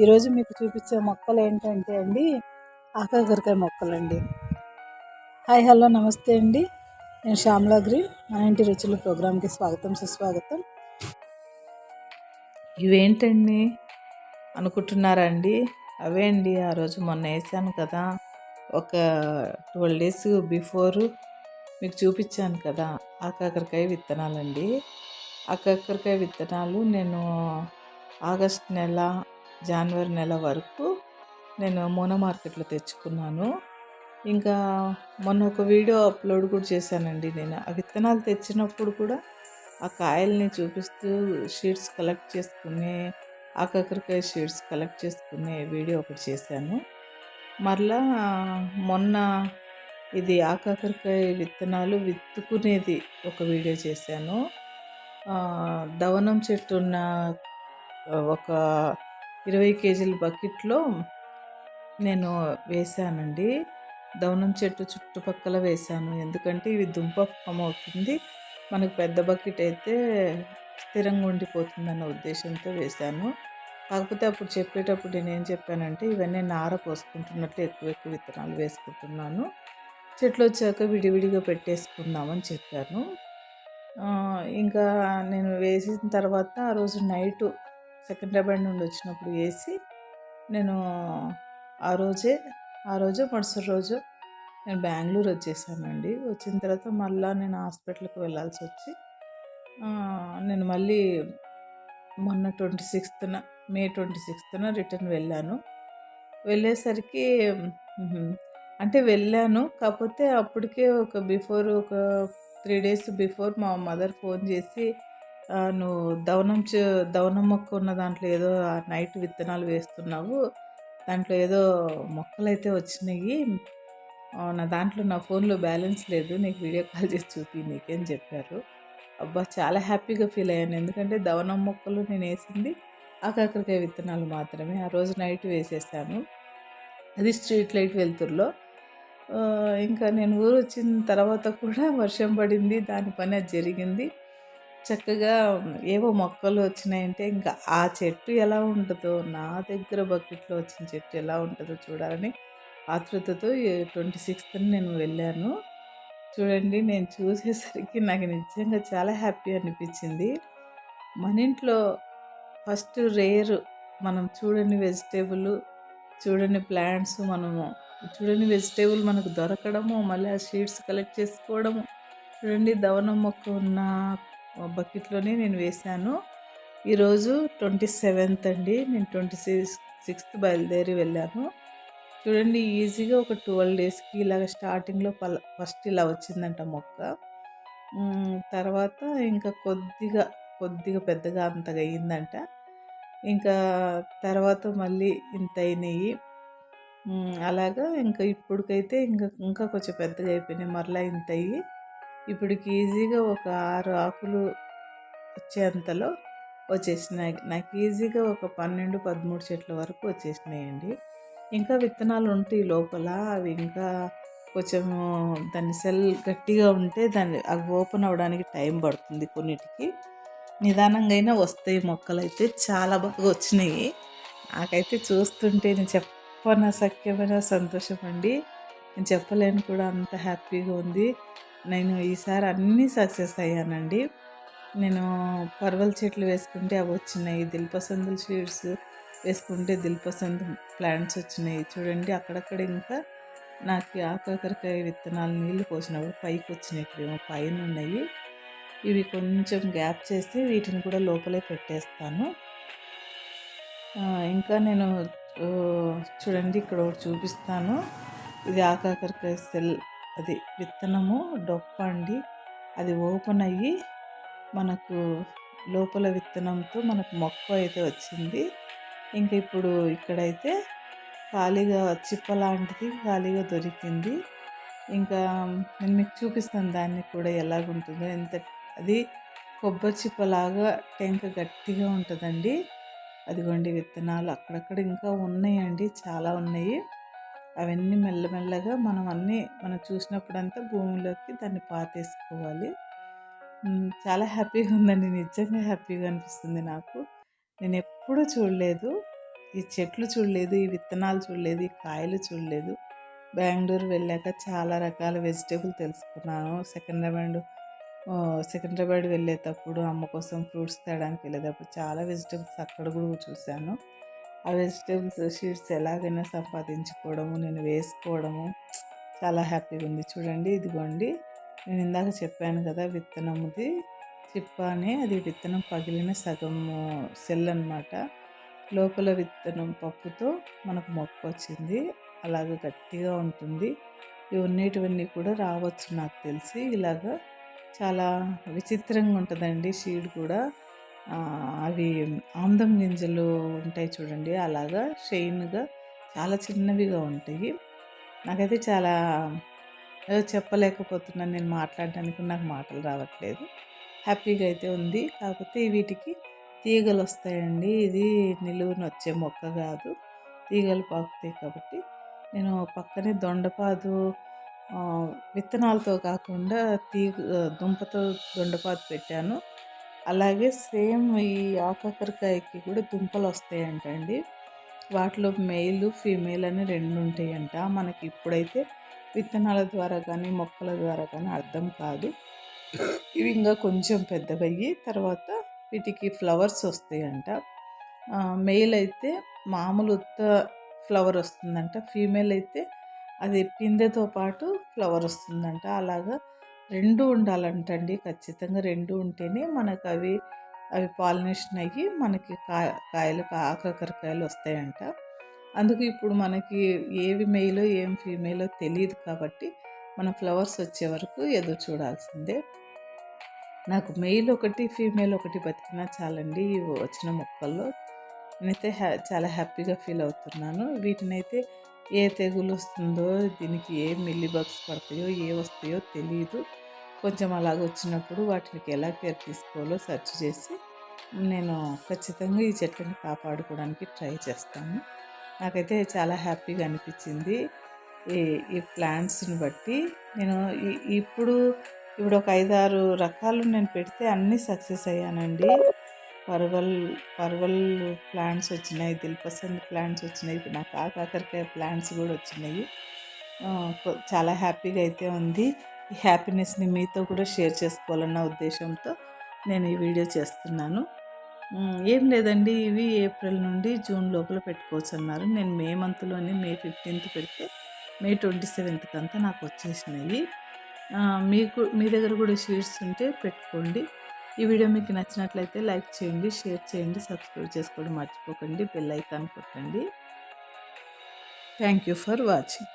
ఈరోజు మీకు చూపించే మొక్కలు ఏంటంటే అండి ఆకాకరకాయ మొక్కలండి. హాయ్ హలో నమస్తే అండి. నేను శ్యామలా గ్రీన్. మన ఇంటి రుచుల ప్రోగ్రామ్కి స్వాగతం సుస్వాగతం. ఇవేంటండి అనుకుంటున్నారా అండి? అవే అండి ఆ రోజు మొన్న వేసాను కదా. ఒక ట్వెల్వ్ డేస్ బిఫోర్ మీకు చూపించాను కదా ఆ కాకరకాయ విత్తనాలండి. ఆ కాకరకాయ విత్తనాలు నేను ఆగస్ట్ నెల జనవరి నెల వరకు నేను మొన మార్కెట్లో తెచ్చుకున్నాను. ఇంకా మొన్న ఒక వీడియో అప్లోడ్ కూడా చేశానండి నేను. ఆ విత్తనాలు తెచ్చినప్పుడు కూడా ఆ కాయల్ని చూపిస్తూ షీట్స్ కలెక్ట్ చేసుకుని ఆ కాకరకాయ షీట్స్ కలెక్ట్ చేసుకునే వీడియో ఒకటి చేశాను. మరలా మొన్న ఇది ఆ కాకరకాయ విత్తనాలు విత్తుకునేది ఒక వీడియో చేశాను. దవనం చెట్టు ఉన్న ఒక ఇరవై కేజీల బకెట్లో నేను వేసానండి. దవనం చెట్టు చుట్టుపక్కల వేసాను. ఎందుకంటే ఇవి దుంప ఫామ్ అవుతుంది. మనకు పెద్ద బకెట్ అయితే స్థిరంగా ఉండిపోతుంది అన్న ఉద్దేశంతో వేశాను కాకపోతే అప్పుడు చెప్పేటప్పుడు నేను ఏం చెప్పానంటే ఇవన్నీ నార పోసుకుంటున్నట్లు ఎక్కువ ఎక్కువ విత్తనాలు వేసుకుంటున్నాను. చెట్లు వచ్చాక విడివిడిగా పెట్టేసుకుందామని చెప్పాను. ఇంకా నేను వేసిన తర్వాత ఆ రోజు నైటు సెకండ్రాబాద్ నుండి వచ్చినప్పుడు వేసి నేను ఆ రోజే ఆ రోజు మరుసటి రోజు నేను బెంగళూరు వచ్చేసానండి. వచ్చిన తర్వాత మళ్ళీ నేను హాస్పిటల్కి వెళ్ళాల్సి వచ్చి నేను మళ్ళీ మొన్న ట్వంటీ సిక్స్త్న మే ట్వంటీ సిక్స్త్న రిటర్న్ వెళ్ళాను. వెళ్ళేసరికి అంటే వెళ్ళాను. కాకపోతే అప్పటికే ఒక బిఫోర్ ఒక త్రీ డేస్ బిఫోర్ మా మదర్ ఫోన్ చేసి నువ్వు దవనం దవనం మొక్క ఉన్న దాంట్లో ఏదో నైట్ విత్తనాలు వేస్తున్నావు. దాంట్లో ఏదో మొక్కలు అయితే వచ్చినాయి. నా దాంట్లో నా ఫోన్లో బ్యాలెన్స్ లేదు. నీకు వీడియో కాల్ చేసి చూపి నీకేం చెప్పారు. అబ్బా చాలా హ్యాపీగా ఫీల్ అయ్యాను. ఎందుకంటే దవనం మొక్కలు నేను వేసింది ఆ కాకరకాయ విత్తనాలు మాత్రమే. ఆ రోజు నైట్ వేసేసాను. అది స్ట్రీట్ లైట్ వెలుతురులో. ఇంకా నేను ఊరు వచ్చిన తర్వాత కూడా వర్షం పడింది. దాని పని అది జరిగింది. చక్కగా ఏవో మొక్కలు వచ్చినాయంటే ఇంకా ఆ చెట్టు ఎలా ఉంటుందో నా దగ్గర బకెట్లో వచ్చిన చెట్టు ఎలా ఉంటుందో చూడాలని ఆతృతతో ట్వంటీ సిక్స్త్ నేను వెళ్ళాను. చూడండి నేను చూసేసరికి నాకు నిజంగా చాలా హ్యాపీ అనిపించింది. మన ఇంట్లో ఫస్ట్ రేర్ మనం చూడని వెజిటేబుల్ చూడని ప్లాంట్స్ మనము చూడని వెజిటేబుల్ మనకు దొరకడము మళ్ళీ ఆ సీడ్స్ కలెక్ట్ చేసుకోవడము. చూడండి దవనం మొక్క ఉన్న బకెట్లోనే నేను వేశాను. ఈరోజు ట్వంటీ సెవెంత్ అండి. నేను ట్వంటీ సిక్స్ సిక్స్త్ బయలుదేరి వెళ్ళాను. చూడండి ఈజీగా ఒక ట్వెల్వ్ డేస్కి ఇలాగ స్టార్టింగ్లో పల ఫస్ట్ ఇలా వచ్చిందంట మొక్క. తర్వాత ఇంకా కొద్దిగా కొద్దిగా పెద్దగా అంతగా అయ్యిందంట. ఇంకా తర్వాత మళ్ళీ ఇంత అయినాయి. అలాగా ఇంకా ఇప్పటికైతే ఇంకా ఇంకా కొంచెం పెద్దగా అయిపోయినాయి. మరలా ఇంత అయ్యి ఇప్పటికి ఈజీగా ఒక ఆరు ఆకులు వచ్చేంతలో వచ్చేసినాయి. నాకు ఈజీగా ఒక పన్నెండు పదమూడు చెట్ల వరకు వచ్చేసినాయండి. ఇంకా విత్తనాలు ఉంటాయి లోపల. అవి ఇంకా కొంచెం దాని సెల్ గట్టిగా ఉంటే దాన్ని అవి ఓపెన్ అవ్వడానికి టైం పడుతుంది కొన్నిటికి. నిదానంగా అయినా వస్తాయి మొక్కలు అయితే చాలా బాగా వచ్చినాయి. నాకైతే చూస్తుంటే నేను చెప్పన సఖ్యమైన సంతోషం అండి నేను చెప్పలేను కూడా అంత హ్యాపీగా ఉంది. నేను ఈసారి అన్నీ సక్సెస్ అయ్యానండి. నేను పర్వల చెట్లు వేసుకుంటే అవి వచ్చినాయి. దిల్పసందుల సీడ్స్ వేసుకుంటే దిల్పసంద్ ప్లాంట్స్ వచ్చినాయి. చూడండి అక్కడక్కడ ఇంకా నాకు ఆకాకరకాయ విత్తనాలు నీళ్ళు పోసినప్పుడు పైకి వచ్చినట్లేమో పైన ఉన్నాయి. ఇవి కొంచెం గ్యాప్ చేసి వీటిని కూడా లోపలే పెట్టేస్తాను. ఇంకా నేను చూడండి ఇక్కడ ఒకటి చూపిస్తాను. ఇది ఆకాకరకాయ సెల్ అది విత్తనము డొప్పండి అది ఓపెన్ అయ్యి మనకు లోపల విత్తనంతో మనకు మొక్క అయితే వచ్చింది. ఇంక ఇప్పుడు ఇక్కడైతే ఖాళీగా చిప్ప లాంటిది ఖాళీగా దొరికింది. ఇంకా నేను మీకు చూపిస్తాను దాన్ని కూడా ఎలాగుంటుందో. ఎంత అది కొబ్బరి చిప్పలాగా టెంక గట్టిగా ఉంటుందండి. అదిగోండి విత్తనాలు అక్కడక్కడ ఇంకా ఉన్నాయండి. చాలా ఉన్నాయి. అవన్నీ మెల్లమెల్లగా మనం అన్నీ మనం చూసినప్పుడంతా భూమిలోకి దాన్ని పాతేసుకోవాలి. చాలా హ్యాపీగా ఉందండి. నిజంగా హ్యాపీగా అనిపిస్తుంది నాకు. నేను ఎప్పుడూ చూడలేదు. ఈ చెట్లు చూడలేదు ఈ విత్తనాలు చూడలేదు ఈ కాయలు చూడలేదు. బెంగళూరు వెళ్ళాక చాలా రకాల వెజిటేబుల్ తెలుసుకున్నాను. సికింద్రాబాద్ ఆ, సికింద్రాబాద్ వెళ్ళేటప్పుడు అమ్మ కోసం ఫ్రూట్స్ తేడానికి వెళ్ళేటప్పుడు చాలా వెజిటేబుల్స్ అక్కడ కూడా చూశాను. ఆ వెజిటేబుల్స్ షీట్స్ ఎలాగైనా సంపాదించుకోవడము నేను వేసుకోవడము చాలా హ్యాపీగా ఉంది. చూడండి ఇదిగోండి. నేను ఇందాక చెప్పాను కదా విత్తనముది చిప్ప అని అది విత్తనం పగిలిన సగం సెల్ అనమాట లోపల విత్తనం పప్పుతో మనకు మొక్క వచ్చింది. అలాగ గట్టిగా ఉంటుంది. ఇవి ఉన్నటివన్నీ కూడా రావచ్చు నాకు తెలిసి. ఇలాగా చాలా విచిత్రంగా ఉంటుందండి షీడ్ కూడా. అవి ఆముదం గింజలు ఉంటాయి చూడండి అలాగా షైన్గా చాలా చిన్నవిగా ఉంటాయి. నాకైతే చాలా చెప్పలేకపోతున్నాను నేను మాట్లాడడానికి నాకు మాటలు రావట్లేదు. హ్యాపీగా అయితే ఉంది. కాకపోతే వీటికి తీగలు వస్తాయండి. ఇది నిలువున వచ్చే మొక్క కాదు. తీగలు పాకుతాయి కాబట్టి నేను పక్కనే దొండపాదు విత్తనాలతో కాకుండా తీగ దుంపతో దొండపాదు పెట్టాను. అలాగే సేమ్ ఈ ఆకాకరకాయకి కూడా దుంపలు వస్తాయంటండి వాటిలో మెయిల్ ఫీమేల్ అని రెండు ఉంటాయంట మనకి ఇప్పుడైతే విత్తనాల ద్వారా కానీ మొక్కల ద్వారా కానీ అర్థం కాదు. ఇవి ఇంకా కొంచెం పెద్దవయ్యి తర్వాత వీటికి ఫ్లవర్స్ వస్తాయంట. మెయిల్ అయితే మామూలు ఉత్త ఫ్లవర్ వస్తుందంట. ఫీమేల్ అయితే అది పిందెతో పాటు ఫ్లవర్ వస్తుందంట. అలాగా రెండు ఉండాలంటండి. ఖచ్చితంగా రెండు ఉంటేనే మనకు అవి అవి పాలినేషన్ అయ్యి మనకి కా కాయలు ఆకాకరకాయలు వస్తాయంట. అందుకు ఇప్పుడు మనకి ఏవి మెయిలో ఏం ఫీమేలో తెలియదు కాబట్టి మన ఫ్లవర్స్ వచ్చే వరకు ఎదురు చూడాల్సిందే. నాకు మెయిల్ ఒకటి ఫీమేల్ ఒకటి బతికినా చాలండి వచ్చిన మొక్కల్లో. నేనైతే హ్యా చాలా హ్యాపీగా ఫీల్ అవుతున్నాను. వీటినైతే ఏ తెగులు వస్తుందో దీనికి ఏ మిల్లీ బగ్స్ పడతాయో ఏ వస్తాయో తెలియదు కొంచెం అలాగ వచ్చినప్పుడు వాటికి ఎలా కేర్ తీసుకోవాలో సెర్చ్ చేసి నేను ఖచ్చితంగా ఈ చెట్లను కాపాడుకోవడానికి ట్రై చేస్తాను. నాకైతే చాలా హ్యాపీగా అనిపించింది ఈ ఈ ప్లాంట్స్ని బట్టి. నేను ఇప్పుడు ఇప్పుడు ఒక ఐదారు రకాలు నేను పెడితే అన్నీ సక్సెస్ అయ్యానండి. పర్వల్ పర్వల్ ప్లాంట్స్ వచ్చినాయి దిల్పసంద్ ప్లాంట్స్ వచ్చినాయి ఇప్పుడు నాకు కాకరకాయ ప్లాంట్స్ కూడా వచ్చినాయి. చాలా హ్యాపీగా అయితే ఉంది. ఈ హ్యాపీనెస్ని మీతో కూడా షేర్ చేసుకోవాలన్న ఉద్దేశంతో నేను ఈ వీడియో చేస్తున్నాను. ఏం లేదండి ఇవి ఏప్రిల్ నుండి జూన్ లోపల పెట్టుకోవచ్చు అన్నారు. నేను మే మంత్లోనే మే ఫిఫ్టీన్త్ పెడితే మే ట్వంటీ సెవెంత్కి అంతా నాకు వచ్చేసినాయి. మీకు మీ దగ్గర కూడా షీట్స్ ఉంటే పెట్టుకోండి. ఈ వీడియో మీకు నచ్చినట్లయితే లైక్ చేయండి షేర్ చేయండి సబ్స్క్రైబ్ చేసుకోవడం మర్చిపోకండి బెల్ ఐకాన్ కొట్టండి. Thank you for watching.